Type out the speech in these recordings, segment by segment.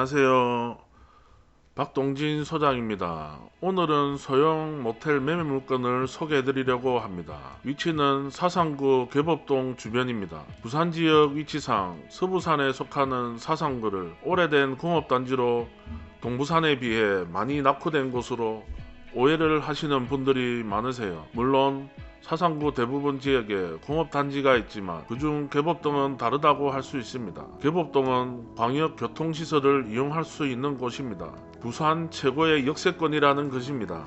안녕하세요. 박동진 소장입니다. 오늘은 소형 모텔 매매 물건을 소개해 드리려고 합니다. 위치는 사상구 개법동 주변입니다. 부산 지역 위치상 서부산에 속하는 사상구를 오래된 공업단지로 동부산에 비해 많이 낙후된 곳으로 오해를 하시는 분들이 많으세요. 물론 사상구 대부분 지역에 공업단지가 있지만 그중 개법동은 다르다고 할 수 있습니다. 개법동은 광역교통시설을 이용할 수 있는 곳입니다. 부산 최고의 역세권이라는 것입니다.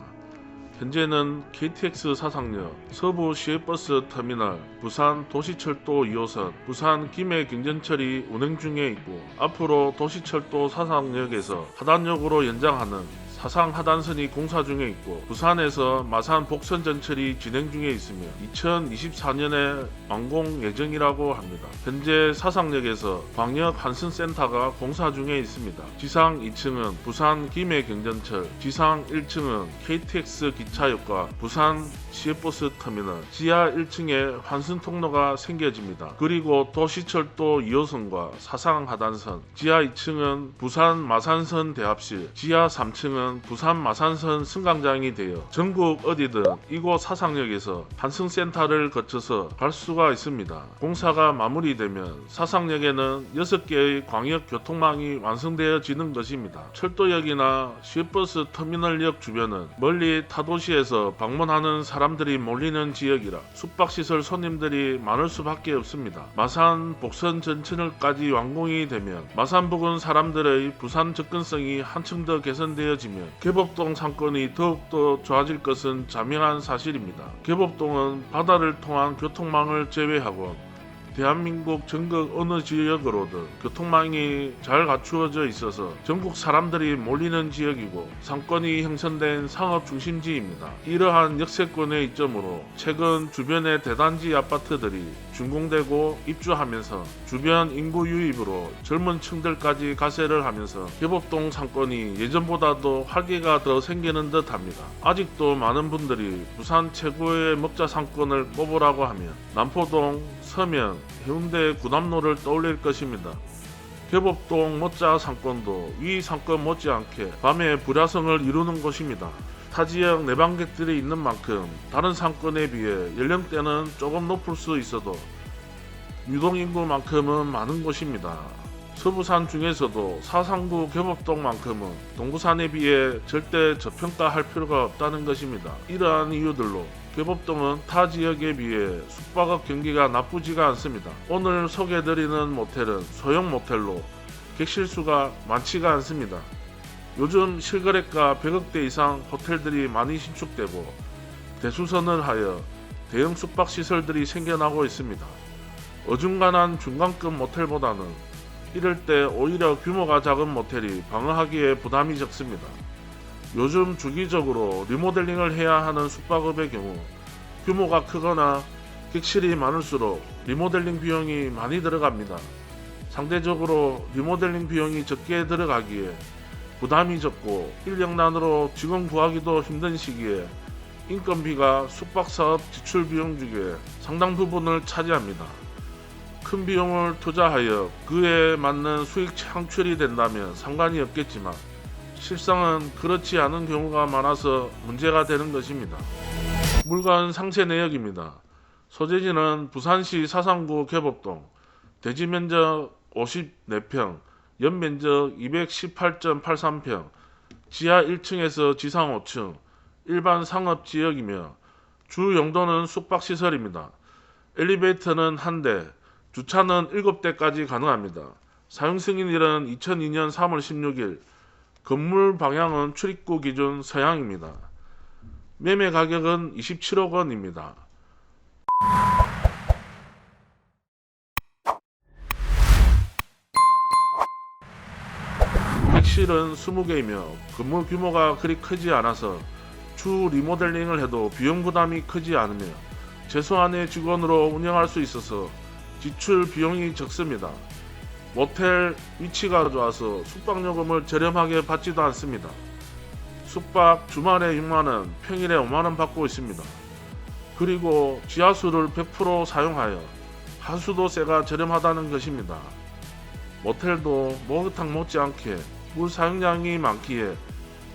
현재는 KTX 사상역, 서부 시외버스 터미널, 부산 도시철도 2호선, 부산 김해 경전철이 운행 중에 있고 앞으로 도시철도 사상역에서 하단역으로 연장하는 사상 하단선이 공사 중에 있고 부산에서 마산 복선 전철이 진행 중에 있으며 2024년에 완공 예정이라고 합니다. 현재 사상역에서 광역 한승센터가 공사 중에 있습니다. 지상 2층은 부산 김해 경전철, 지상 1층은 KTX 기차역과 부산 시외버스 터미널, 지하 1층에 환승 통로가 생겨집니다. 그리고 도시철도 2호선과 사상 하단선, 지하 2층은 부산 마산선 대합실, 지하 3층은 부산 마산선 승강장이 되어 전국 어디든 이곳 사상역에서 환승센터를 거쳐서 갈 수가 있습니다. 공사가 마무리되면 사상역에는 6개의 광역 교통망이 완성되어지는 것입니다. 철도역이나 시외버스 터미널역 주변은 멀리 타도시에서 방문하는 사람들이 몰리는 지역이라 숙박시설 손님들이 많을 수밖에 없습니다. 마산 복선 전철까지 완공이 되면 마산 부근 사람들의 부산 접근성이 한층 더 개선되어지며 개법동 상권이 더욱더 좋아질 것은 자명한 사실입니다. 개법동은 바다를 통한 교통망을 제외하고 대한민국 전국 어느 지역으로든 교통망이 잘 갖추어져 있어서 전국 사람들이 몰리는 지역이고 상권이 형성된 상업 중심지입니다. 이러한 역세권의 이점으로 최근 주변의 대단지 아파트들이 준공되고 입주하면서 주변 인구 유입으로 젊은 층들까지 가세를 하면서 개법동 상권이 예전보다도 활기가 더 생기는 듯 합니다. 아직도 많은 분들이 부산 최고의 먹자 상권을 꼽으라고 하면 남포동, 서면, 해운대 구남로를 떠올릴 것입니다. 개법동 멋자 상권도 위 상권 못지않게 밤에 불야성을 이루는 곳입니다. 타 지역 내방객들이 있는 만큼 다른 상권에 비해 연령대는 조금 높을 수 있어도 유동인구만큼은 많은 곳입니다. 서부산 중에서도 사상구 개법동만큼은 동부산에 비해 절대 저평가할 필요가 없다는 것입니다. 이러한 이유들로 개법동은 타 지역에 비해 숙박업 경기가 나쁘지가 않습니다. 오늘 소개해드리는 모텔은 소형 모텔로 객실 수가 많지가 않습니다. 요즘 실거래가 100억대 이상 호텔들이 많이 신축되고 대수선을 하여 대형 숙박 시설들이 생겨나고 있습니다. 어중간한 중간급 모텔보다는 이럴 때 오히려 규모가 작은 모텔이 방어하기에 부담이 적습니다. 요즘 주기적으로 리모델링을 해야 하는 숙박업의 경우 규모가 크거나 객실이 많을수록 리모델링 비용이 많이 들어갑니다. 상대적으로 리모델링 비용이 적게 들어가기에 부담이 적고 인력난으로 직원 구하기도 힘든 시기에 인건비가 숙박사업 지출 비용 중에 상당 부분을 차지합니다. 큰 비용을 투자하여 그에 맞는 수익 창출이 된다면 상관이 없겠지만 실상은 그렇지 않은 경우가 많아서 문제가 되는 것입니다. 물건 상세 내역입니다. 소재지는 부산시 사상구 개법동, 대지 면적 54평, 연면적 218.83평, 지하 1층에서 지상 5층, 일반 상업 지역이며 주 용도는 숙박시설입니다. 엘리베이터는 한 대, 주차는 7대까지 가능합니다. 사용 승인일은 2002년 3월 16일, 건물 방향은 출입구 기준 서향입니다. 매매 가격은 27억 원입니다. 실은 20개이며 건물 규모가 그리 크지 않아서 추 리모델링을 해도 비용 부담이 크지 않으며 최소한의 직원으로 운영할 수 있어서 지출 비용이 적습니다. 모텔 위치가 좋아서 숙박요금을 저렴하게 받지도 않습니다. 숙박 주말에 6만원, 평일에 5만원 받고 있습니다. 그리고 지하수를 100% 사용하여 하수도세가 저렴하다는 것입니다. 모텔도 목욕탕 못지않게 물 사용량이 많기에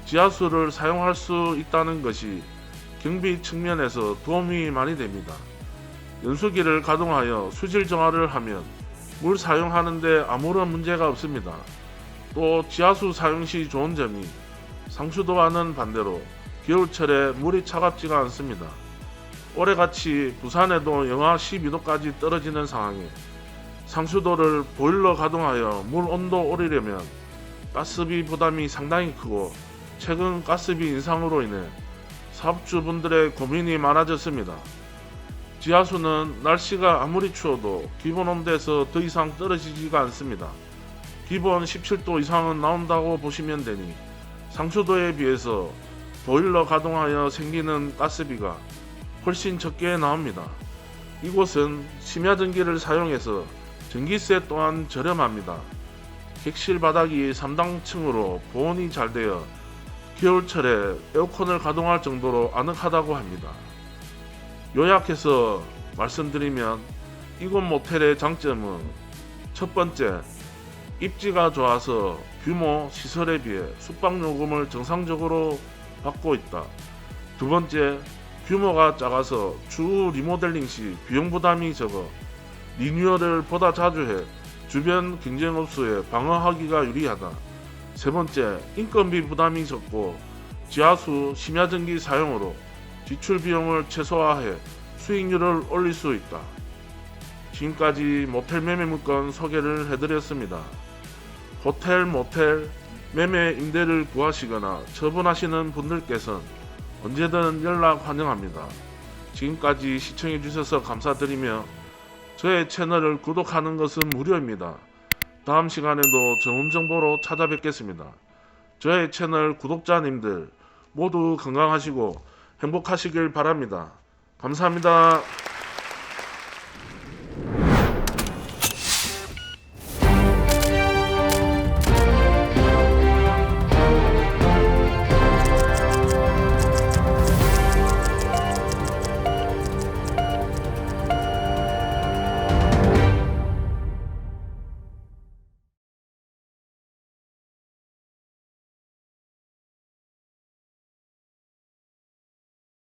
지하수를 사용할 수 있다는 것이 경비 측면에서 도움이 많이 됩니다. 연수기를 가동하여 수질 정화를 하면 물 사용하는데 아무런 문제가 없습니다. 또 지하수 사용 시 좋은 점이 상수도와는 반대로 겨울철에 물이 차갑지가 않습니다. 올해같이 부산에도 영하 12도까지 떨어지는 상황에 상수도를 보일러 가동하여 물 온도 올리려면 가스비 부담이 상당히 크고 최근 가스비 인상으로 인해 사업주분들의 고민이 많아졌습니다. 지하수는 날씨가 아무리 추워도 기본 온도에서 더 이상 떨어지지가 않습니다. 기본 17도 이상은 나온다고 보시면 되니 상수도에 비해서 보일러 가동하여 생기는 가스비가 훨씬 적게 나옵니다. 이곳은 심야 전기를 사용해서 전기세 또한 저렴합니다. 객실 바닥이 3단층으로 보온이 잘 되어 겨울철에 에어컨을 가동할 정도로 아늑하다고 합니다. 요약해서 말씀드리면 이곳 모텔의 장점은 첫 번째, 입지가 좋아서 규모, 시설에 비해 숙박 요금을 정상적으로 받고 있다. 두 번째, 규모가 작아서 추후 리모델링 시 비용 부담이 적어 리뉴얼을 보다 자주 해 주변 경쟁업소에 방어하기가 유리하다. 세 번째, 인건비 부담이 적고 지하수 심야전기 사용으로 지출 비용을 최소화해 수익률을 올릴 수 있다. 지금까지 모텔 매매 물건 소개를 해드렸습니다. 호텔, 모텔, 매매 임대를 구하시거나 처분하시는 분들께선 언제든 연락 환영합니다. 지금까지 시청해 주셔서 감사드리며 저의 채널을 구독하는 것은 무료입니다. 다음 시간에도 좋은 정보로 찾아뵙겠습니다. 저의 채널 구독자님들 모두 건강하시고 행복하시길 바랍니다. 감사합니다.